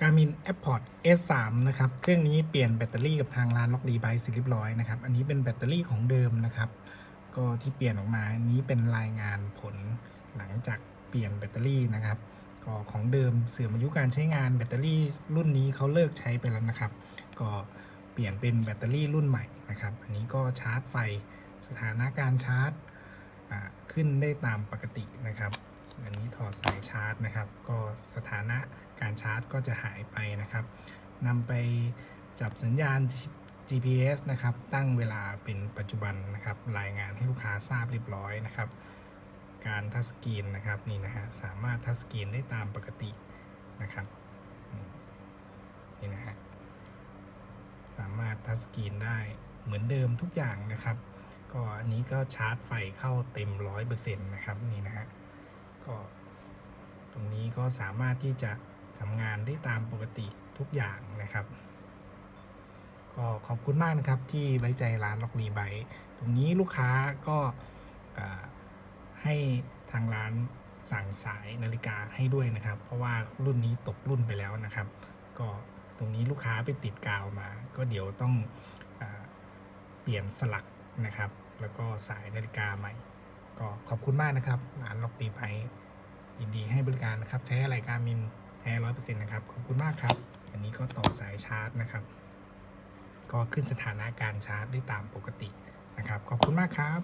Garmin AirPods S3 นะครับ เครื่องนี้เปลี่ยนแบตเตอรี่กับทางร้านล็อกดีไบส์เสร็จเรียบร้อยนะครับ อันนี้เป็นแบตเตอรี่ของเดิมนะครับ ก็ที่เปลี่ยนออกมาอันนี้เป็นรายงานผลหลังจากเปลี่ยนแบตเตอรี่นะครับ ก็ของเดิมเสื่อมอายุการใช้งานแบตเตอรี่รุ่นนี้เขาเลิกใช้ไปแล้วนะครับ ก็เปลี่ยนเป็นแบตเตอรี่รุ่นใหม่นะครับ อันนี้ก็ชาร์จไฟ สถานะการชาร์จขึ้นได้ตามปกตินะครับ อันนี้ถอดสายชาร์จนะครับ ก็สถานะการชาร์จก็จะหายไปนะครับนำไปจับสัญญาณ GPS นะครับ ตั้งเวลาเป็นปัจจุบันนะครับ รายงานให้ลูกค้าทราบเรียบร้อยนะครับ การทัชสกรีนนะครับนี่นะฮะสามารถทัชสกรีนได้ตามปกตินะครับนี่นะฮะสามารถทัชสกรีนได้เหมือนเดิมทุกอย่างนะครับ ก็อันนี้ก็ชาร์จไฟเข้าเต็มร้อยเปอร์เซ็นต์นะครับนี่นะฮะ นี้ก็สามารถที่จะทำงานได้ตามปกติทุกอย่างนะครับ ก็ขอบคุณมากนะครับที่ไว้ใจร้านล็อกรีไบตรงนี้ลูกค้าก็ให้ทางร้านสั่งสายนาฬิกาให้ด้วยนะครับ เพราะว่ารุ่นนี้ตกรุ่นไปแล้วนะครับ ก็ตรงนี้ลูกค้าไปติดกาวมา ก็เดี๋ยวต้องอเปลี่ยนสลักนะครับ แล้วก็สายนาฬิกาใหม่ ก็ขอบคุณมากนะครับร้านล็อกตีไพ ยินดีให้บริการนะครับ ใช้อะไรการมินแท้ร้อยเปอร์เซ็นต์นะครับ ขอบคุณมากครับ อันนี้ก็ต่อสายชาร์จนะครับ ก็ขึ้นสถานะการชาร์จได้ตามปกตินะครับ ขอบคุณมากครับ